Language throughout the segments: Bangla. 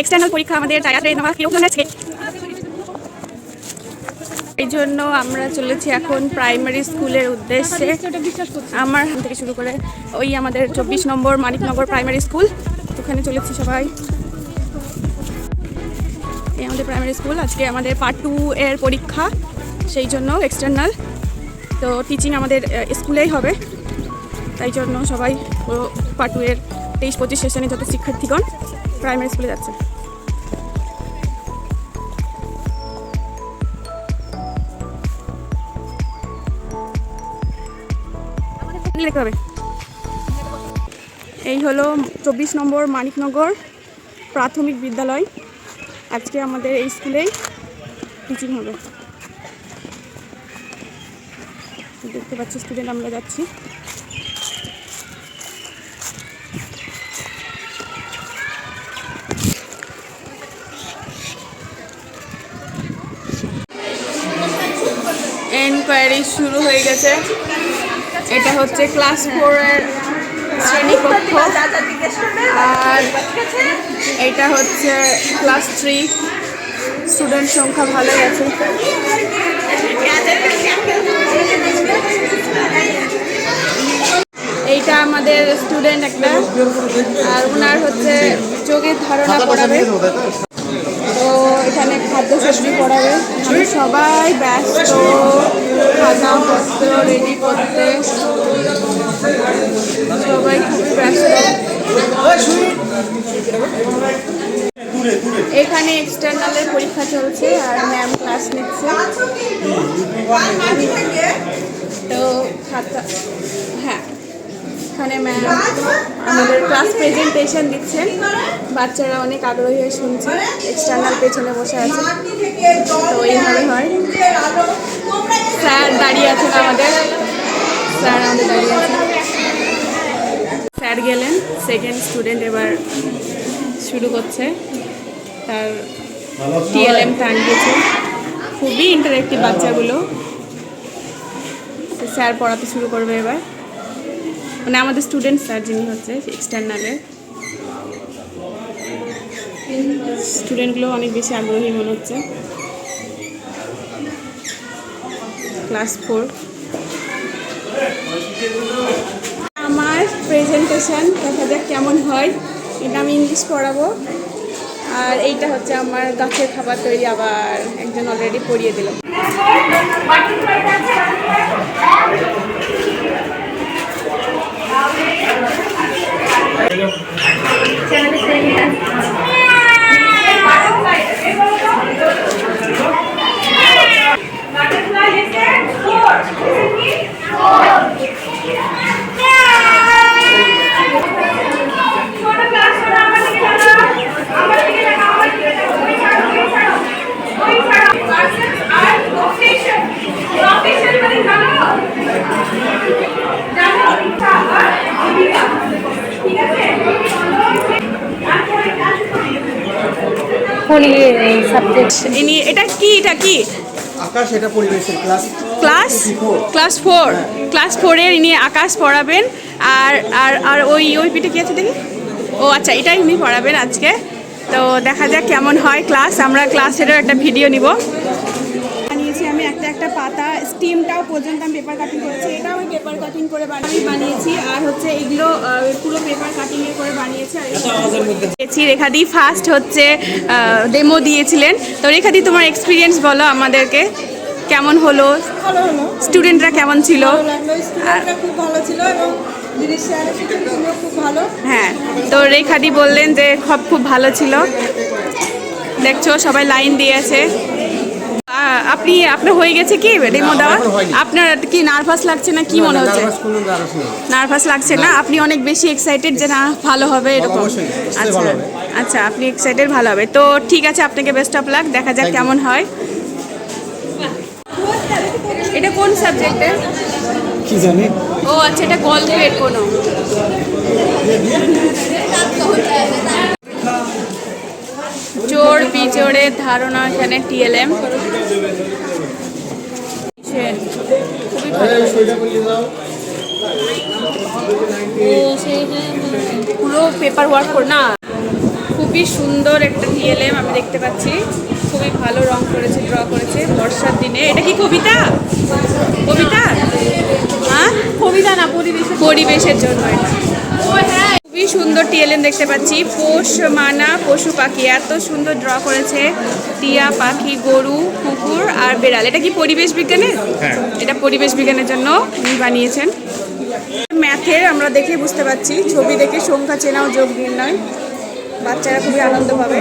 এক্সটার্নাল পরীক্ষা আমাদের টায়ারে নেওয়া কীরকম আছে এই জন্য আমরা চলেছি এখন প্রাইমারি স্কুলের উদ্দেশ্যে। আমার থেকে শুরু করে ওই আমাদের চব্বিশ নম্বর মানিকনগর প্রাইমারি স্কুল ওখানে চলেছি সবাই। এই আমাদের প্রাইমারি স্কুল আজকে আমাদের পার্ট টু এর পরীক্ষা, সেই জন্য এক্সটার্নাল তো টিচিং আমাদের স্কুলেই হবে। তাই জন্য সবাই পার্ট টু এর তেইশ পঁচিশ সেশনে যত শিক্ষার্থীগণ প্রাইমারি স্কুলে যাচ্ছে। এই হলো চব্বিশ নম্বর মানিকনগর প্রাথমিক বিদ্যালয়। আজকে আমাদের এই স্কুলেই টিচিং হবে। দেখতে পাচ্ছি স্টুডেন্ট আমরা যাচ্ছি। এনকোয়ারি শুরু হয়ে গেছে। এটা হচ্ছে ক্লাস ফোরের শ্রেণীকক্ষ আর এটা হচ্ছে ক্লাস থ্রি স্টুডেন্ট সংখ্যা ভালোই আছে। এইটা আমাদের স্টুডেন্ট একটা। আর ওনার হচ্ছে যোগের ধারণা এখানে খাদ্য সবজি পড়াবে। আমি সবাই ব্যস্ত খাতাপত্র রেডি করতে। সবাই খুবই ব্যস্ত। এখানে এক্সটার্নালের পরীক্ষা চলছে আর ম্যাম ক্লাস নিচ্ছে। তো খাতা এখানে ম্যাম আমাদের ক্লাস প্রেজেন্টেশন দিচ্ছেন বাচ্চারা অনেক আগ্রহী হয়ে শুনছে এক্সটার্নাল পেছনে বসে আছে। তো এইভাবে হয়। স্যার দাঁড়িয়ে আছেন আমাদের। স্যার আমাদের দাঁড়িয়ে আছেন। স্যার গেলেন সেকেন্ড স্টুডেন্ট এবার শুরু করছে। তার টিএলএম টানিয়েছে খুবই ইন্টারেক্টিভ বাচ্চাগুলো। স্যার পড়াতে শুরু করবে এবার। মানে আমাদের স্টুডেন্ট স্যার যিনি হচ্ছে এক্সটার্নালের স্টুডেন্টগুলো অনেক বেশি আগ্রহী মনে হচ্ছে। ক্লাস ফোর আমার প্রেজেন্টেশন দেখা যাক কেমন হয়। এটা আমি ইংলিশ পড়াবো। আর এইটা হচ্ছে আমার গাছের খাবার তৈরি আবার একজন অলরেডি পড়িয়ে দিল। Terima kasih. সাবজেক্ট এটা কি এটা কি? আকাশ এটা পরিবেশের class class class four class ফোরের ইনি আকাশ পড়াবেন। আর আর আর ওই ওই পিঠে কি আছে দেখি? ও আচ্ছা এটাই উনি পড়াবেন আজকে। তো দেখা যাক কেমন হয় ক্লাস আমরা ক্লাসেরও একটা ভিডিও নিব। একটা একটা পাতা স্টিমটাও পর্যন্ত আমি পেপার কাটিং করেছি এটাও আমি পেপার কাটিং করে বানিয়ে বানিয়েছি আর হচ্ছে এগুলো পুরো পেপার কাটিং এর করে বানিয়েছি আর দিয়েছি। রেখাদি ফার্স্ট হচ্ছে ডেমো দিয়েছিলেন। তো রেখাদি তোমার এক্সপিরিয়েন্স বলো আমাদেরকে কেমন হলো? স্টুডেন্টরা কেমন ছিল? খুব ভালো ছিল এবং খুব হ্যাঁ তো রেখাদি বললেন যে সব খুব ভালো ছিল। দেখছ সবাই লাইন দিয়েছে। আপনি আপনার হয়ে গেছে কি ডেমো দেওয়া? আপনার কি নার্ভাস লাগছে না কি মনে হচ্ছে? নার্ভাস লাগছে না? আপনি অনেক বেশি এক্সাইটেড যে না ভালো হবে এরকম। আচ্ছা আচ্ছা আপনি এক্সাইটেড ভালো হবে। তো ঠিক আছে আপনাকে বেস্ট অফ লাক দেখা যাক কেমন হয়। এটা কোন সাবজেক্টে কি জানি? ও আচ্ছা এটা কল গল্পের কোনো। চোর বিচোরের ধারণা এখানে টিএলএম। খুবই পুরো পেপার ওয়ার্ক করে না খুবই সুন্দর একটা টিএলএম আমি দেখতে পাচ্ছি। খুবই ভালো রং করেছে ড্র করেছে। বর্ষার দিনে। এটা কি কবিতা? কবিতা? হ্যাঁ? কবিতা না পরিবেশ পরিবেশের জন্য এটা। সুন্দর টিএলএম দেখতে পাচ্ছি। পোষ মানা পশু পাখি এত সুন্দর ড্র করেছে। টিয়া পাখি গরু কুকুর আর বেড়াল। এটা কি পরিবেশ বিজ্ঞানের? এটা পরিবেশ বিজ্ঞানের জন্য বানিয়েছেন। ম্যাথের আমরা দেখে বুঝতে পারছি ছবি দেখে সংখ্যা চেনাও যোগ নির্ণয় বাচ্চারা খুবই আনন্দ পাবে।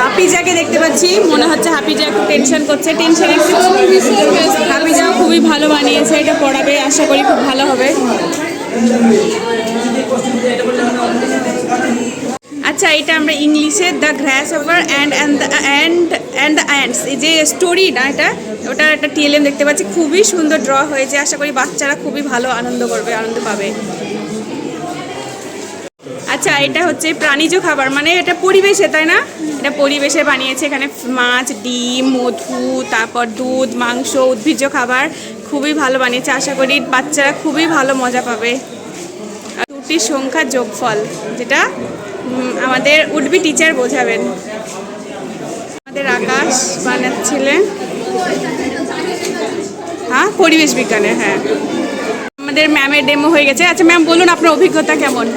হাফিজাকে দেখতে পাচ্ছি, মনে হচ্ছে হাফিজা একটু টেনশন করছে। টেনশন একটু হাফিজা খুবই ভালো বানিয়েছে, এটা পড়াবে, আশা করি খুব ভালো হবে। আচ্ছা এটা আমরা ইংলিশে the grass over and and and and the ends যে স্টোরি না এটা ওটার একটা টিএলএম দেখতে পাচ্ছি। খুবই সুন্দর ড্র হয়েছে। আশা করি বাচ্চারা খুবই ভালো আনন্দ করবে, আনন্দ পাবে। আচ্ছা এটা হচ্ছে প্রাণীজ খাবার মানে এটা পরিবেশে, তাই না? এটা পরিবেশে বানিয়েছে এখানে মাছ, ডিম, মধু, তারপর দুধ, মাংস, উদ্ভিজ্জ খাবার, খুবই ভালো বানিয়েছে। আশা করি বাচ্চারা খুবই ভালো মজা পাবে। দুটি সংখ্যা যোগফল, যেটা আমাদের উডবি টিচার বোঝাবেন। আমাদের আকাশ বানাচ্ছিলেন হ্যাঁ পরিবেশ বিজ্ঞানে হ্যাঁ। আমাদের ম্যামের ডেমো হয়ে গেছে। আচ্ছা ম্যাম, বলুন আপনার অভিজ্ঞতা কেমন?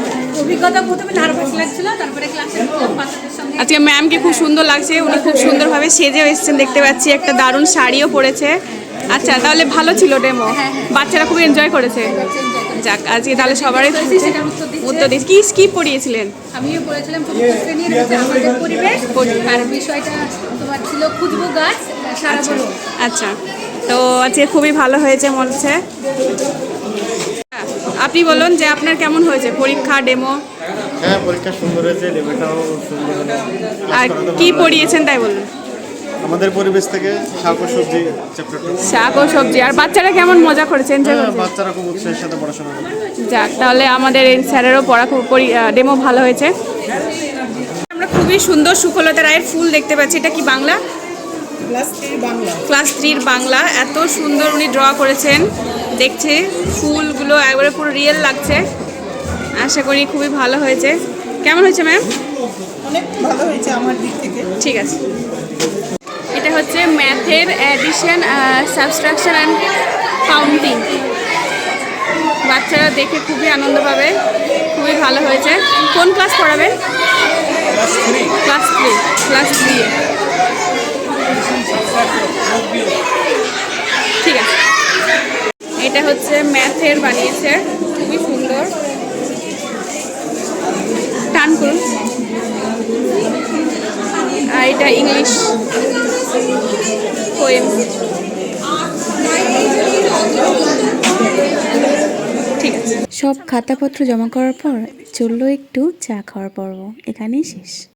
অভিজ্ঞতা প্রথমে নার্ভাস লাগছিল তারপরে ক্লাসে সঙ্গে আজকে ম্যামকে খুব সুন্দর লাগছে উনি খুব সুন্দরভাবে সেজেও এসেছেন দেখতে পাচ্ছি একটা দারুণ শাড়িও পরেছে। আচ্ছা তাহলে ভালো ছিল ডেমো বাচ্চারা খুব এনজয় করেছে। যাক আজকে তাহলে সবারই উত্তর দিচ্ছে। দিস কি কি পড়িয়েছিলেন? আমিও পড়েছিলাম চতুর্থ শ্রেণির হচ্ছে আমাদের পরিবেশ। আর বিষয়টা তোমার ছিল খুঁজবো গাছ আচ্ছা। তো আজকে খুবই ভালো হয়েছে মনে হচ্ছে। আপনি বলুন যে আপনার কেমন হয়েছে? পরীক্ষা ডেমো হ্যাঁ পরীক্ষা সুন্দর হয়েছে লেবেটাও সুন্দর আর কি পড়িয়েছেন তাই বলুন। আমাদের পরিবেশ থেকে শাক ও সবজি চ্যাপ্টার টু শাক ও সবজি। আর বাচ্চারা কেমন মজা করেছে এনজয় করেছে বাচ্চারা খুব উৎসাহের সাথে পড়াশোনা করে। যাক তাহলে আমাদের এই স্যারেরও পড়া খুব ডেমো ভালো হয়েছে। আমরা খুবই সুন্দর সুফলতা রায়ের ফুল দেখতে পাচ্ছি। এটা কি বাংলা। ক্লাস থ্রির বাংলা। এত সুন্দর উনি ড্র করেছেন। দেখছে ফুলগুলো একবারে পুরো রিয়েল লাগছে। আশা করি খুবই ভালো হয়েছে। কেমন হয়েছে ম্যাম অনেক ভালো হয়েছে আমার দিক থেকে। ঠিক আছে। এটা হচ্ছে ম্যাথের অ্যাডিশন সাবস্ট্রাকশন অ্যান্ড কাউন্টিং বাচ্চারা দেখে খুবই আনন্দ পাবে। খুবই ভালো হয়েছে। কোন ক্লাস পড়াবেন ক্লাস থ্রি ক্লাস থ্রি ঠিক আছে এটা হচ্ছে ম্যাথের বানিয়েছে। খুবই সুন্দর। টান করুন আর এটা ইংলিশ পোয়েম ঠিক আছে। সব খাতাপত্র জমা করার পর চলল একটু চা খাওয়ার পর্ব। এখানেই শেষ।